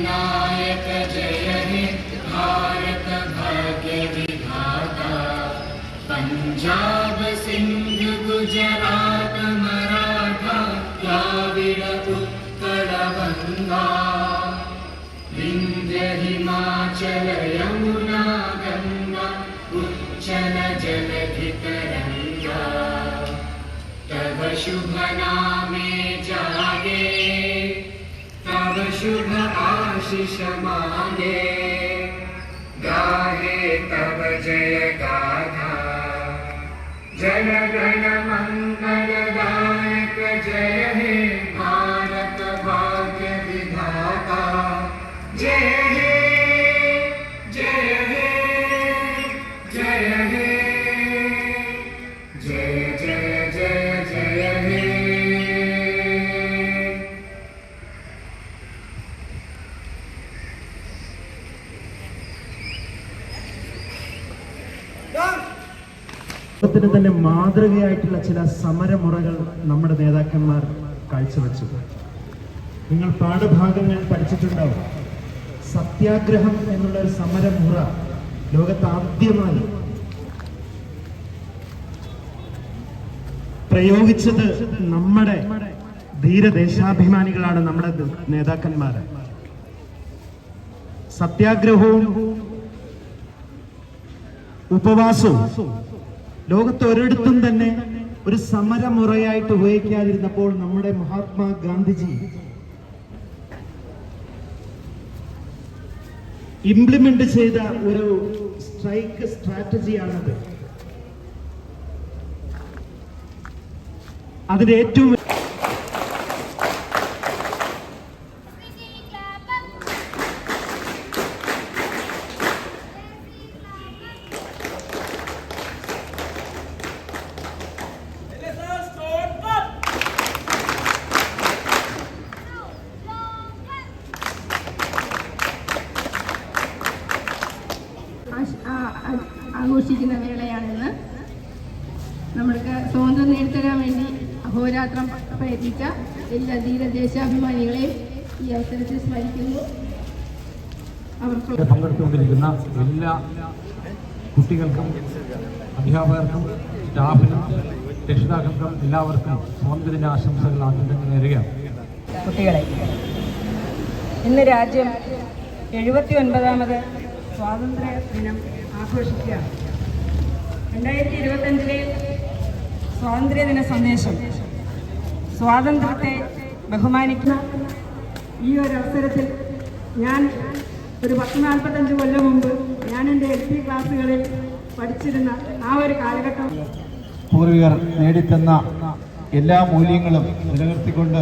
विनायक जय हे भारत भाग्य विधाता। पञ्जाब सिन्ध गुजरात मराठा द्राविड उत्कल गङ्गा विन्ध्य हिमाचल यमुना गङ्गा उच्चल जलधितरङ्गा तव शुभ नामे जागे तव शुभ आशीष मांगे गाहे तब जय गाथा जन गण मंगल गायक जय हे भारत भाग्य विधाता जय हे തന്നെ മാതൃകയായിട്ടുള്ള ചില സമരമുറകൾ നമ്മുടെ നേതാക്കന്മാർ കാഴ്ചവെച്ചു നിങ്ങൾ പാഠഭാഗങ്ങൾ പഠിച്ചിട്ടുണ്ടാവും. സത്യാഗ്രഹം എന്നുള്ള ഒരു സമരമുറ ലോകത്ത് ആദ്യമായി പ്രയോഗിച്ചത് നമ്മുടെ ധീരദേശാഭിമാനികളാണ് നമ്മുടെ നേതാക്കന്മാർ. സത്യാഗ്രഹവും ഉപവാസവും ലോകത്ത് ഒരിടത്തും തന്നെ ഒരു സമരമുറയായിട്ട് ഉപയോഗിക്കാതിരുന്നപ്പോൾ നമ്മുടെ മഹാത്മാ ഗാന്ധിജി ഇംപ്ലിമെന്റ് ചെയ്ത ഒരു സ്ട്രൈക്ക് സ്ട്രാറ്റജിയാണത് അതിന്റെ ഏറ്റവും ആശ- ആ- ആ- ആഘോഷിക്കുന്ന വേളയാണെന്ന്. നമ്മൾക്ക് സ്വാതന്ത്ര്യം നേടിത്തരാൻ വേണ്ടി അഹോരാത്രം പ്രയത്നിച്ച എല്ലാ ധീര ദേശാഭിമാനികളെയും ഈ അവസരത്തിൽ സ്മരിക്കുന്നു. അവർക്ക് പങ്കെടുത്തുകൊണ്ടിരിക്കുന്ന എല്ലാ കുട്ടികൾക്കും അധ്യാപകർക്കും സ്റ്റാഫിനും രക്ഷിതാക്കൾക്കും എല്ലാവർക്കും സ്വാതന്ത്ര്യദിന ആശംസകൾ ആദ്യം നേരുകയാണ്. കുട്ടികളെ ഇന്ന് രാജ്യം എഴുപത്തി ഒൻപതാമത് സ്വാതന്ത്ര്യ ദിനം ആഘോഷിക്കുകയാണ് രണ്ടായിരത്തി ഇരുപത്തഞ്ചിലെ സ്വാതന്ത്ര്യദിന സന്ദേശം. സ്വാതന്ത്ര്യത്തെ ബഹുമാനിക്കുന്ന ഈ ഒരു അവസരത്തിൽ ഞാൻ ഒരു പത്ത് നാൽപ്പത്തഞ്ച് കൊല്ലം മുമ്പ് ഞാൻ എന്റെ എൽ പി ക്ലാസ്സുകളിൽ പഠിച്ചിരുന്ന ആ ഒരു കാലഘട്ടം പൂർവികർ നേടിത്തന്ന എല്ലാ മൂല്യങ്ങളും നിലനിർത്തിക്കൊണ്ട്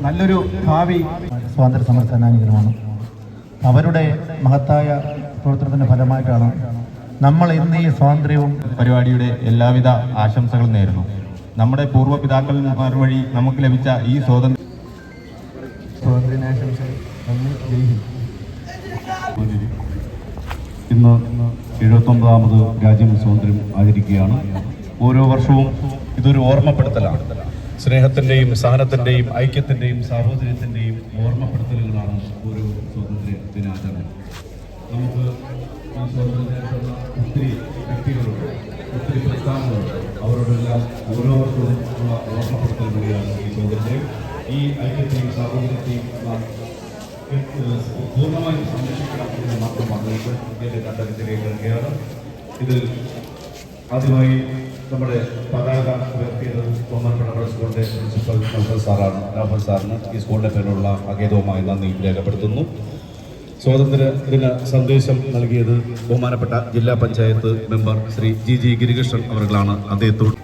നല്ലൊരു ഭാവി സ്വാതന്ത്ര്യ സമര സേനാനികളുമാണ് അവരുടെ മഹത്തായ പ്രവർത്തനത്തിന്റെ ഫലമായിട്ടാണ് നമ്മൾ ഇന്ന് ഈ സ്വാതന്ത്ര്യവും പരിപാടിയുടെ എല്ലാവിധ ആശംസകളും നേരുന്നു. നമ്മുടെ പൂർവ പിതാക്കന്മാർ വഴി നമുക്ക് ലഭിച്ച ഈ സ്വാതന്ത്ര്യ ഇന്ന് എഴുപത്തൊമ്പതാമത് രാജ്യം സ്വാതന്ത്ര്യം ആചരിക്കുകയാണ്. ഓരോ വർഷവും ഇതൊരു ഓർമ്മപ്പെടുത്തലാണ്. സ്നേഹത്തിന്റെയും സഹനത്തിന്റെയും ഐക്യത്തിന്റെയും സാഹോദര്യത്തിന്റെയും ഓർമ്മപ്പെടുത്തലുകളാണ് ഓരോ സ്വാതന്ത്ര്യ ദിനാചരണം. നമുക്ക് ഒത്തിരി വ്യക്തികളുണ്ട് ഒത്തിരി പ്രസ്ഥാനങ്ങളുണ്ട്. അവരോടെല്ലാം ഓരോരുത്തരും ഓർമ്മപ്പെടുത്തൽ കൂടിയാണ് ഈ സ്വാതന്ത്ര്യം ഈ ഐക്യത്തെയും സാഹോദര്യത്തെയും നാം പൂർണമായും സംരക്ഷിക്കണം എന്ന് മാത്രം ഇപ്പോൾ എന്റെ കണ്ടത്തിലേക്ക് ഇറങ്ങിയാണ് ആദ്യമായി നമ്മുടെ പതാക ഉയർത്തിയത് ബഹുമാനപ്പെട്ട സ്കൂളിന്റെ പ്രിൻസിപ്പൽ സാറാണ്. നൗഫൽ സാറിന് ഈ സ്കൂളിന്റെ പേരിലുള്ള അഗേതവുമായി നന്ദി രേഖപ്പെടുത്തുന്നു. സ്വാതന്ത്ര്യ ദിന സന്ദേശം നൽകിയത് ബഹുമാനപ്പെട്ട ജില്ലാ panchayat member Shri G G Girikrishnan അവർകളാണ് അദ്ദേഹത്തോട്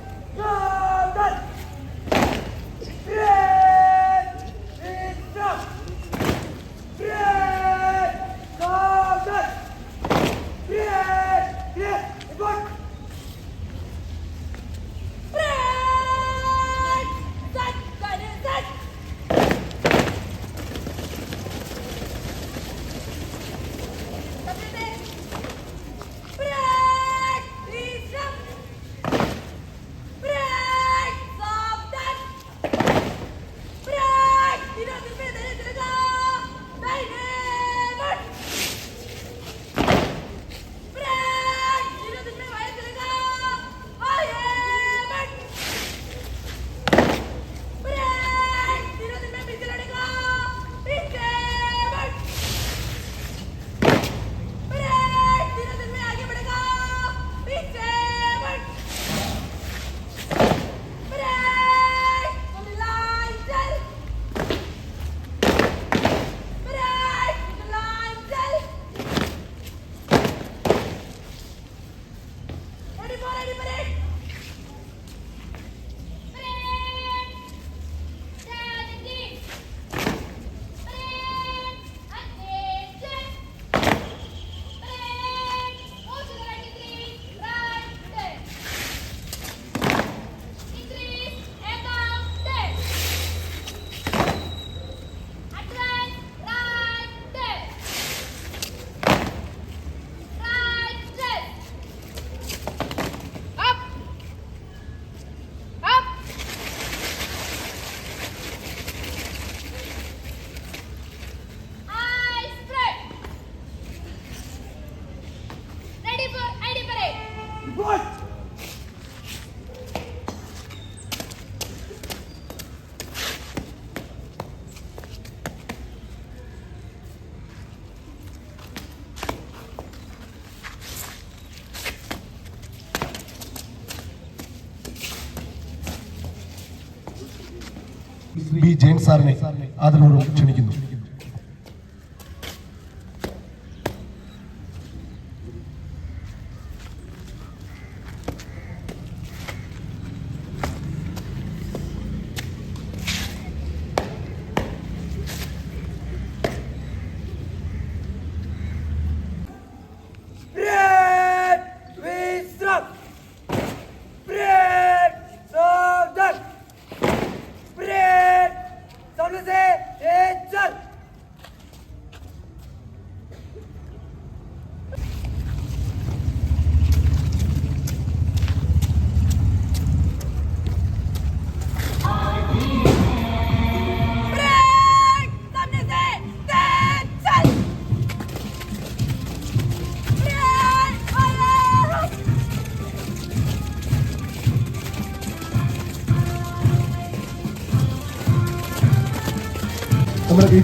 ബി ജയൻ സാറിനെ അതിനോടും ക്ഷണിക്കുന്നു.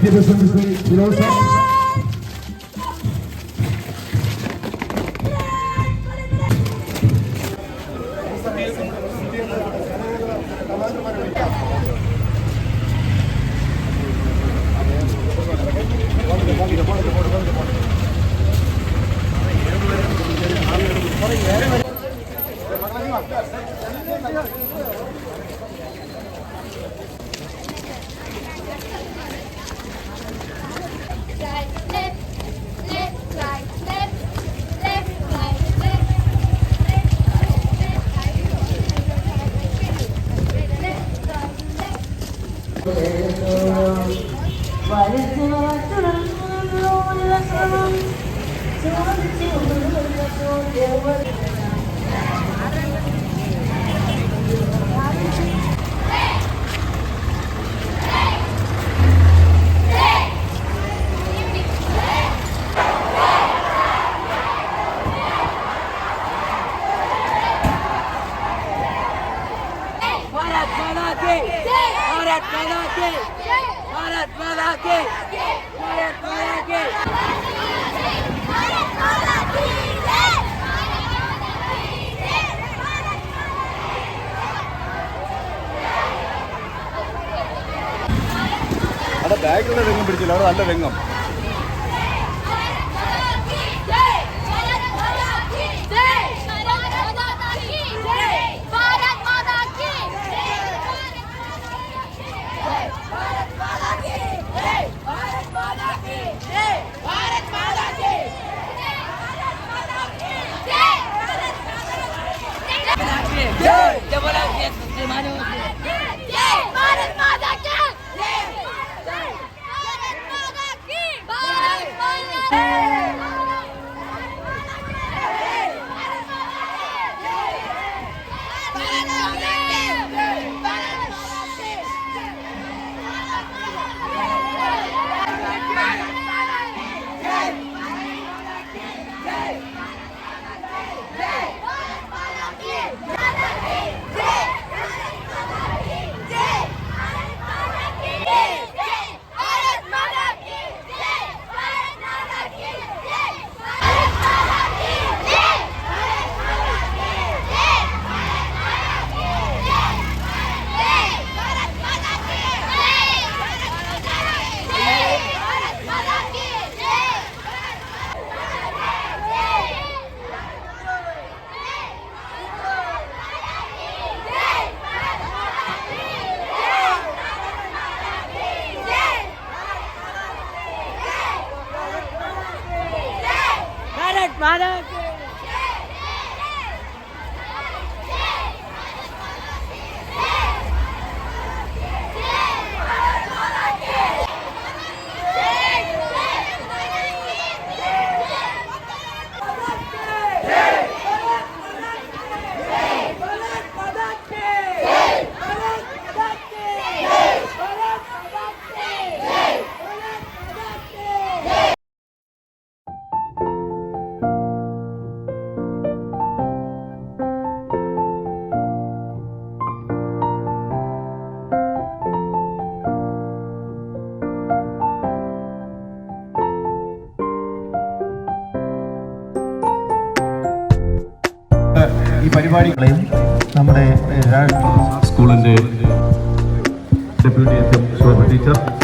നമ്മുടെ B J P president Shri Bharat Mata की भारत माता की भारत माता की അവിടെ ബാഗിലുള്ള രംഗം പിടിച്ചില്ല അവിടെ നല്ല രംഗം പരിപാടികളെയും നമ്മുടെ സ്കൂളിന്റെ ഡെപ്യൂട്ടി എച്ച് ടീച്ചർ